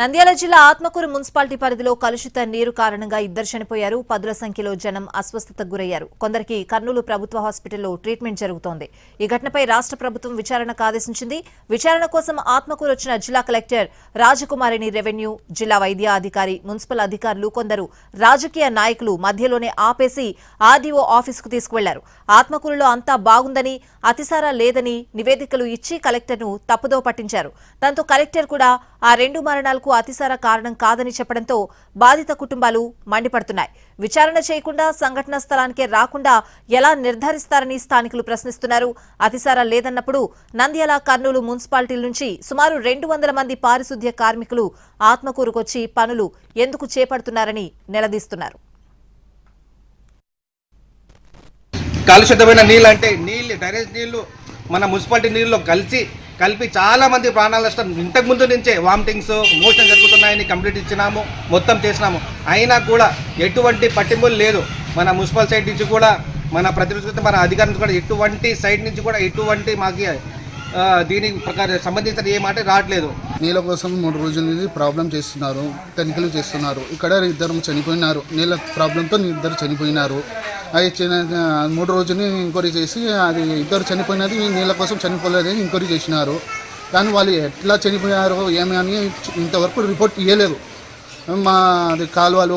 నంద్యాల జిల్లా ఆత్మకూరు మున్సిపాలిటీ పరిధిలో కలుషిత నీరు కారణంగా ఇద్దరు చనిపోయారు. పదుల సంఖ్యలో జనం అస్వస్థతకు గురయ్యారు. కొందరికి కర్నూలు ప్రభుత్వ హాస్పిటల్లో ట్రీట్మెంట్ జరుగుతోంది. ఈ ఘటనపై రాష్ట్ర ప్రభుత్వం విచారణకు ఆదేశించింది. విచారణ కోసం ఆత్మకూరు వచ్చిన జిల్లా కలెక్టర్ రాజకుమారిని రెవెన్యూ జిల్లా వైద్య అధికారి మున్సిపల్ అధికారులు కొందరు రాజకీయ నాయకులు మధ్యలోనే ఆపేసి ఆర్డీఓ ఆఫీసుకు తీసుకువెళ్ళారు. ఆత్మకూరులో అంతా బాగుందని అతిసారా లేదని నివేదికలు ఇచ్చి కలెక్టర్ను తప్పుదో పట్టించారు. దాంతో కలెక్టర్ కూడా ఆ రెండు మరణాలు మరణాలకు అతిసార కారణం కాదని చెప్పడంతో బాధిత కుటుంబాలు మండిపడుతున్నాయి. విచారణ చేయకుండా సంఘటన స్థలానికే రాకుండా ఎలా నిర్ధారిస్తారని స్థానికులు ప్రశ్నిస్తున్నారు. అతిసార లేదన్నప్పుడు నంద్యాల కర్నూలు మున్సిపాలిటీల నుంచి సుమారు రెండు వందల మంది పారిశుద్ధ్య కార్మికులు ఆత్మకూరుకొచ్చి పనులు ఎందుకు చేపడుతున్నారని నిలదీస్తున్నారు. కలుషితమైన నీళ్ళు అంటే నీళ్ళు డ్రైనేజ్ నీళ్ళు మన మున్సిపాలిటీ నీళ్ళు కలిసి కలిపి చాలా మంది ప్రాణాల నష్టం. ఇంతకు ముందు నుంచే వామిటింగ్స్ మోషన్ జరుగుతున్నాయని కంప్లీట్ ఇచ్చినాము మొత్తం చేసినాము. అయినా కూడా ఎటువంటి పట్టింపులు లేదు. మన మున్సిపల్ సైడ్ నుంచి కూడా మన ప్రతినిధి మన అధికారి నుంచి కూడా ఎటువంటి సైడ్ నుంచి కూడా ఎటువంటి మాకు దీనికి ప్రకారం సంబంధించిన ఏమంటే రావట్లేదు. నీళ్ళ కోసం మూడు రోజుల నుంచి ప్రాబ్లం చేస్తున్నారు తనిఖీలు చేస్తున్నారు. ఇక్కడ ఇద్దరు చనిపోయినారు. నీళ్ళ ప్రాబ్లంతో ఇద్దరు చనిపోయినారు. అది చిన్న- మూడు రోజుని ఎంక్వైరీ చేసి అది ఇద్దరు చనిపోయినది నీళ్ళ కోసం చనిపోలేదని ఎంక్వైరీ చేసినారు. కానీ వాళ్ళు ఎట్లా చనిపోయారో ఏమి అని ఇంతవరకు రిపోర్ట్ ఇవ్వలేదు మా అది కాలువలు